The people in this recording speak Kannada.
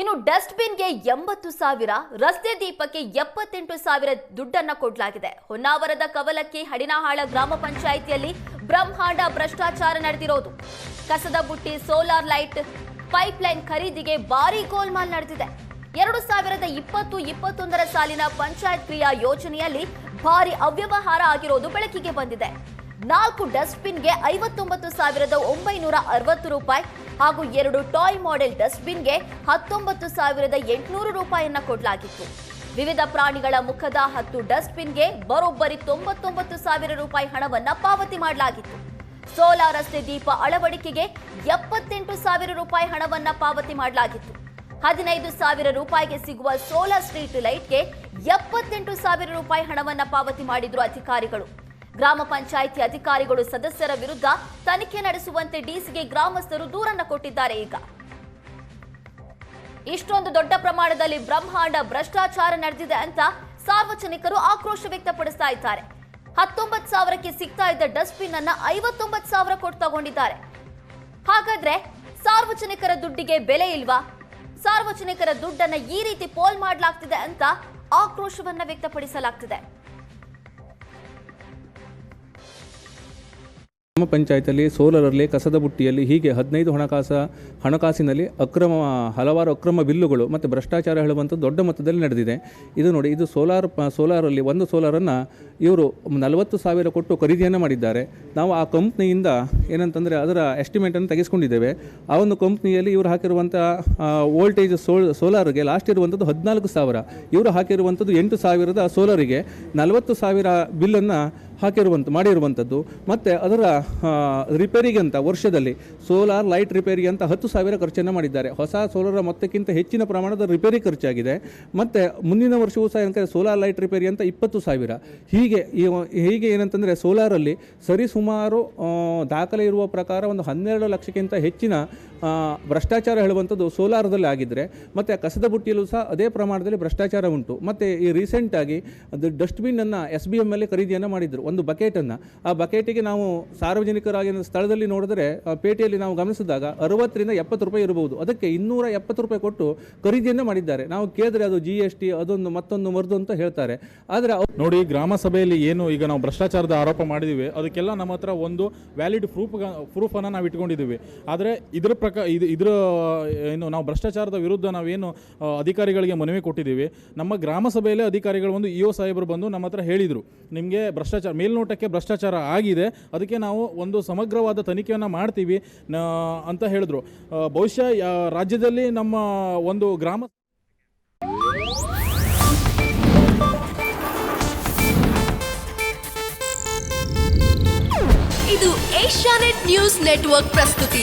ಇನ್ನು ಡಸ್ಟ್ಬಿನ್ಗೆ ಎಂಬತ್ತು ಸಾವಿರ, ರಸ್ತೆ ದೀಪಕ್ಕೆ ಎಪ್ಪತ್ತೆಂಟು ಸಾವಿರ ದುಡ್ಡನ್ನ ಕೊಡಲಾಗಿದೆ. ಹೊನ್ನಾವರದ ಕವಲಕ್ಕಿ ಹಡಿನಹಾಳ ಗ್ರಾಮ ಪಂಚಾಯಿತಿಯಲ್ಲಿ ಬ್ರಹ್ಮಾಂಡ ಭ್ರಷ್ಟಾಚಾರ ನಡೆದಿರೋದು. ಕಸದ ಬುಟ್ಟಿ, ಸೋಲಾರ್ ಲೈಟ್, ಪೈಪ್ಲೈನ್ ಖರೀದಿಗೆ ಭಾರಿ ಗೋಲ್ಮಾಲ್ ನಡೆದಿದೆ. ಎರಡು ಸಾವಿರದ ಇಪ್ಪತ್ತು ಇಪ್ಪತ್ತೊಂದರ ಸಾಲಿನ ಪಂಚಾಯತ್ ಕ್ರಿಯಾ ಯೋಜನೆಯಲ್ಲಿ ಭಾರಿ ಅವ್ಯವಹಾರ ಆಗಿರೋದು ಬೆಳಕಿಗೆ ಬಂದಿದೆ. ನಾಲ್ಕು ಡಸ್ಟ್ಬಿನ್ಗೆ ಐವತ್ತೊಂಬತ್ತು ಸಾವಿರದ ಒಂಬೈನೂರ ಅರವತ್ತು ರೂಪಾಯಿ ಹಾಗೂ ಎರಡು ಟಾಯ್ ಮಾಡೆಲ್ ಡಸ್ಟ್ಬಿನ್ಗೆ ಹತ್ತೊಂಬತ್ತು ಸಾವಿರದ ಎಂಟುನೂರು ರೂಪಾಯಿಯನ್ನ ಕೊಡಲಾಗಿತ್ತು. ವಿವಿಧ ಪ್ರಾಣಿಗಳ ಮುಖದ ಹತ್ತು ಡಸ್ಟ್ಬಿನ್ಗೆ ಬರೋಬ್ಬರಿ ತೊಂಬತ್ತೊಂಬತ್ತು ಸಾವಿರ ರೂಪಾಯಿ ಹಣವನ್ನ ಪಾವತಿ ಮಾಡಲಾಗಿತ್ತು. ಸೋಲಾರ್ ರಸ್ತೆ ದೀಪ ಅಳವಡಿಕೆಗೆ ಎಪ್ಪತ್ತೆಂಟು ಸಾವಿರ ರೂಪಾಯಿ ಹಣವನ್ನ ಪಾವತಿ ಮಾಡಲಾಗಿತ್ತು. ಹದಿನೈದು ಸಾವಿರ ರೂಪಾಯಿಗೆ ಸಿಗುವ ಸೋಲಾರ್ ಸ್ಟ್ರೀಟ್ ಲೈಟ್ಗೆ ಎಪ್ಪತ್ತೆಂಟು ಸಾವಿರ ರೂಪಾಯಿ ಹಣವನ್ನ ಪಾವತಿ ಮಾಡಿದ್ರು ಅಧಿಕಾರಿಗಳು. ಗ್ರಾಮ ಪಂಚಾಯಿತಿ ಅಧಿಕಾರಿಗಳು ಸದಸ್ಯರ ವಿರುದ್ಧ ತನಿಖೆ ನಡೆಸುವಂತೆ ಡಿಸಿಗೆ ಗ್ರಾಮಸ್ಥರು ದೂರನ್ನು ಕೊಟ್ಟಿದ್ದಾರೆ ಈಗ. ಇಷ್ಟೊಂದು ದೊಡ್ಡ ಪ್ರಮಾಣದಲ್ಲಿ ಬ್ರಹ್ಮಾಂಡ ಭ್ರಷ್ಟಾಚಾರ ನಡೆದಿದೆ ಅಂತ ಸಾರ್ವಜನಿಕರು ಆಕ್ರೋಶ ವ್ಯಕ್ತಪಡಿಸ್ತಾ ಇದ್ದಾರೆ. ಹತ್ತೊಂಬತ್ತು ಸಾವಿರಕ್ಕೆ ಸಿಗ್ತಾ ಇದ್ದ ಡಸ್ಟ್ಬಿನ್ ಅನ್ನ ಐವತ್ತೊಂಬತ್ತು ಸಾವಿರ ಕೊಟ್ಟು ತಗೊಂಡಿದ್ದಾರೆ. ಹಾಗಾದ್ರೆ ಸಾರ್ವಜನಿಕರ ದುಡ್ಡಿಗೆ ಬೆಲೆ ಇಲ್ವಾ? ಸಾರ್ವಜನಿಕರ ದುಡ್ಡನ್ನ ಈ ರೀತಿ ಪೋಲ್ ಮಾಡಲಾಗ್ತಿದೆ ಅಂತ ಆಕ್ರೋಶವನ್ನ ವ್ಯಕ್ತಪಡಿಸಲಾಗ್ತಿದೆ. ಗ್ರಾಮ ಪಂಚಾಯತಲ್ಲಿ ಸೋಲರಲ್ಲಿ ಕಸದ ಬುಟ್ಟಿಯಲ್ಲಿ ಹೀಗೆ ಹದಿನೈದು ಹಣಕಾಸ, ಹಣಕಾಸಿನಲ್ಲಿ ಅಕ್ರಮ, ಹಲವಾರು ಅಕ್ರಮ ಬಿಲ್ಲುಗಳು ಮತ್ತು ಭ್ರಷ್ಟಾಚಾರ ಹೇಳುವಂಥದ್ದು ದೊಡ್ಡ ಮೊತ್ತದಲ್ಲಿ ನಡೆದಿದೆ. ಇದು ನೋಡಿ, ಇದು ಸೋಲಾರ್, ಸೋಲಾರಲ್ಲಿ ಒಂದು ಸೋಲಾರನ್ನು ಇವರು ನಲವತ್ತು ಸಾವಿರ ಕೊಟ್ಟು ಖರೀದಿಯನ್ನು ಮಾಡಿದ್ದಾರೆ. ನಾವು ಆ ಕಂಪ್ನಿಯಿಂದ ಏನಂತಂದರೆ ಅದರ ಎಸ್ಟಿಮೇಟನ್ನು ತೆಗೆಸ್ಕೊಂಡಿದ್ದೇವೆ. ಆ ಒಂದು ಕಂಪ್ನಿಯಲ್ಲಿ ಇವರು ಹಾಕಿರುವಂಥ ವೋಲ್ಟೇಜ್ ಸೋಲ್ ಸೋಲಾರ್ಗೆ ಲಾಸ್ಟ್ ಇರುವಂಥದ್ದು ಹದಿನಾಲ್ಕು ಸಾವಿರ. ಇವರು ಹಾಕಿರುವಂಥದ್ದು ಎಂಟು ಸಾವಿರದ ಸೋಲಾರಿಗೆ ನಲವತ್ತು ಸಾವಿರ ಬಿಲ್ಲನ್ನು ಹಾಕಿರುವಂಥ ಮಾಡಿರುವಂಥದ್ದು ಮತ್ತು ಅದರ ರಿಪೇರಿಗೆ ಅಂತ ವರ್ಷದಲ್ಲಿ ಸೋಲಾರ್ ಲೈಟ್ ರಿಪೇರಿಗೆ ಅಂತ ಹತ್ತು ಸಾವಿರ ಖರ್ಚನ್ನು ಮಾಡಿದ್ದಾರೆ. ಹೊಸ ಸೋಲಾರ ಮೊತ್ತಕ್ಕಿಂತ ಹೆಚ್ಚಿನ ಪ್ರಮಾಣದ ರಿಪೇರಿ ಖರ್ಚಾಗಿದೆ. ಮತ್ತು ಮುಂದಿನ ವರ್ಷವೂ ಸಹ ಏನಂತಾರೆ ಸೋಲಾರ್ ಲೈಟ್ ರಿಪೇರಿ ಅಂತ ಇಪ್ಪತ್ತು ಸಾವಿರ. ಹೀಗೆ ಹೀಗೆ ಏನಂತಂದರೆ ಸೋಲಾರಲ್ಲಿ ಸರಿಸುಮಾರು ದಾಖಲೆ ಇರುವ ಪ್ರಕಾರ ಒಂದು ಹನ್ನೆರಡು ಲಕ್ಷಕ್ಕಿಂತ ಹೆಚ್ಚಿನ ಭ್ರಷ್ಟಾಚಾರ ಹೇಳುವಂಥದ್ದು ಸೋಲಾರದಲ್ಲಿ ಆಗಿದ್ದರೆ ಮತ್ತು ಕಸದ ಬುಟ್ಟಿಯಲ್ಲೂ ಸಹ ಅದೇ ಪ್ರಮಾಣದಲ್ಲಿ ಭ್ರಷ್ಟಾಚಾರ ಉಂಟು. ಮತ್ತು ಈ ರೀಸೆಂಟಾಗಿ ಅದು ಡಸ್ಟ್ಬಿನ್ನನ್ನು ಎಸ್ ಬಿ ಎಮ್ಮಲ್ಲಿ ಖರೀದಿಯನ್ನು ಮಾಡಿದರು. ಒಂದು ಬಕೆಟನ್ನು, ಆ ಬಕೆಟಿಗೆ ನಾವು ಸಾರ್ವಜನಿಕರಾಗಿ ಸ್ಥಳದಲ್ಲಿ ನೋಡಿದ್ರೆ ಪೇಟೆಯಲ್ಲಿ ನಾವು ಗಮನಿಸಿದಾಗ ಅರವತ್ತರಿಂದ ಎಪ್ಪತ್ತು ರೂಪಾಯಿ ಇರಬಹುದು ಅದಕ್ಕೆ ಇನ್ನೂರ ಎಪ್ಪತ್ತು ರೂಪಾಯಿ ಕೊಟ್ಟು ಖರೀದಿಯನ್ನು ಮಾಡಿದ್ದಾರೆ. ನಾವು ಕೇಳಿದ್ರೆ ಅದು ಜಿ ಎಸ್ ಟಿ ಅದೊಂದು ಮತ್ತೊಂದು ಮರದು ಅಂತ ಹೇಳ್ತಾರೆ. ಆದರೆ ನೋಡಿ ಗ್ರಾಮ ಸಭೆಯಲ್ಲಿ ಏನು ಈಗ ನಾವು ಭ್ರಷ್ಟಾಚಾರದ ಆರೋಪ ಮಾಡಿದ್ದೀವಿ. ಅದಕ್ಕೆಲ್ಲ ನಮ್ಮ ಹತ್ರ ಒಂದು ವ್ಯಾಲಿಡ್ ಪ್ರೂಫ್ ಪ್ರೂಫನ್ನು ನಾವು ಇಟ್ಕೊಂಡಿದ್ದೀವಿ. ಆದರೆ ಇದರ ಪ್ರಕಾರ ಇದು, ಇದರ, ಏನು ನಾವು ಭ್ರಷ್ಟಾಚಾರದ ವಿರುದ್ಧ ನಾವೇನು ಅಧಿಕಾರಿಗಳಿಗೆ ಮನವಿ ಕೊಟ್ಟಿದ್ದೀವಿ. ನಮ್ಮ ಗ್ರಾಮ ಸಭೆಯಲ್ಲೇ ಅಧಿಕಾರಿಗಳು ಒಂದು ಇ ಒ ಸಾಹೇಬರು ಬಂದು ನಮ್ಮ ಹತ್ರ ಹೇಳಿದರು. ನಿಮಗೆ ಭ್ರಷ್ಟಾಚಾರ ಮೇಲ್ನೋಟಕ್ಕೆ ಭ್ರಷ್ಟಾಚಾರ ಆಗಿದೆ. ಅದಕ್ಕೆ ನಾವು ಒಂದು ಸಮಗ್ರವಾದ ತನಿಖೆಯನ್ನು ಮಾಡ್ತೀವಿ ಅಂತ ಹೇಳಿದ್ರು. ಬಹುಶಃ ರಾಜ್ಯದಲ್ಲಿ ನಮ್ಮ ಒಂದು ಗ್ರಾಮ ಇದು ಏಷ್ಯಾನೆಟ್ ನ್ಯೂಸ್ ನೆಟ್ವರ್ಕ್ ಪ್ರಸ್ತುತಿ.